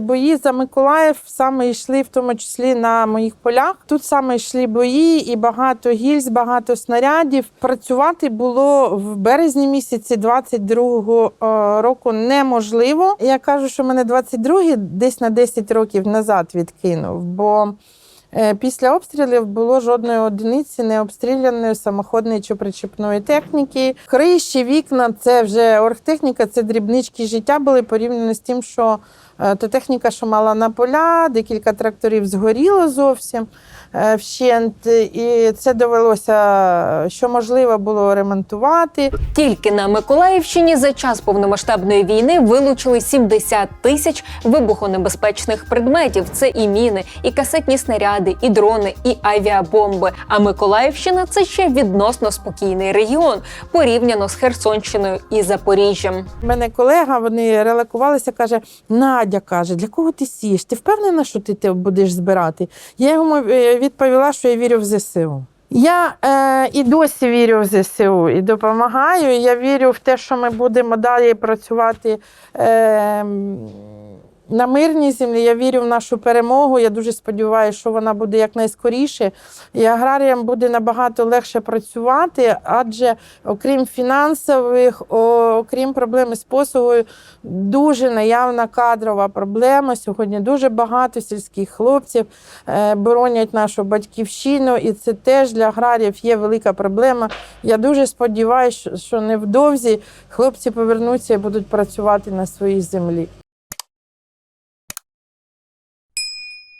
Бої за Миколаїв саме йшли в тому числі на моїх полях. Тут саме йшли бої, і багато гільз, багато снарядів. Працювати було в березні місяці 22-го е, року неможливо. Я кажу, що мене 22-й десь на 10 років назад відкинув, бо після обстрілів було жодної одиниці не обстріляної самоходної чи причепної техніки. Криші, вікна це вже оргтехніка, це дрібнички життя були порівняно з тим, що е, та техніка, що мала на поля, декілька тракторів згоріло зовсім е, вщент, і це довелося, що можливо було ремонтувати. Тільки на Миколаївщині за час повномасштабної війни вилучили 70 тисяч вибухонебезпечних предметів. Це і міни, і касетні снаряди, і дрони, і авіабомби. А Миколаївщина це ще відносно спокійний регіон порівняно з Херсонщиною і Запоріжжям. У мене колега, вони релакувалися, каже: Надя каже, для кого ти сієш? Ти впевнена, що ти те будеш збирати? Я йому е, відповіла, що я вірю в ЗСУ. Я е, і досі вірю в ЗСУ і допомагаю. Я вірю в те, що ми будемо далі працювати е, на мирній землі. Я вірю в нашу перемогу. Я дуже сподіваюся, що вона буде якнайскоріше. І аграріям буде набагато легше працювати, адже окрім фінансових, окрім проблеми з послугою, дуже наявна кадрова проблема. Сьогодні дуже багато сільських хлопців е, боронять нашу батьківщину, і це теж для аграріїв є велика проблема. Я дуже сподіваюся, що невдовзі хлопці повернуться і будуть працювати на своїй землі.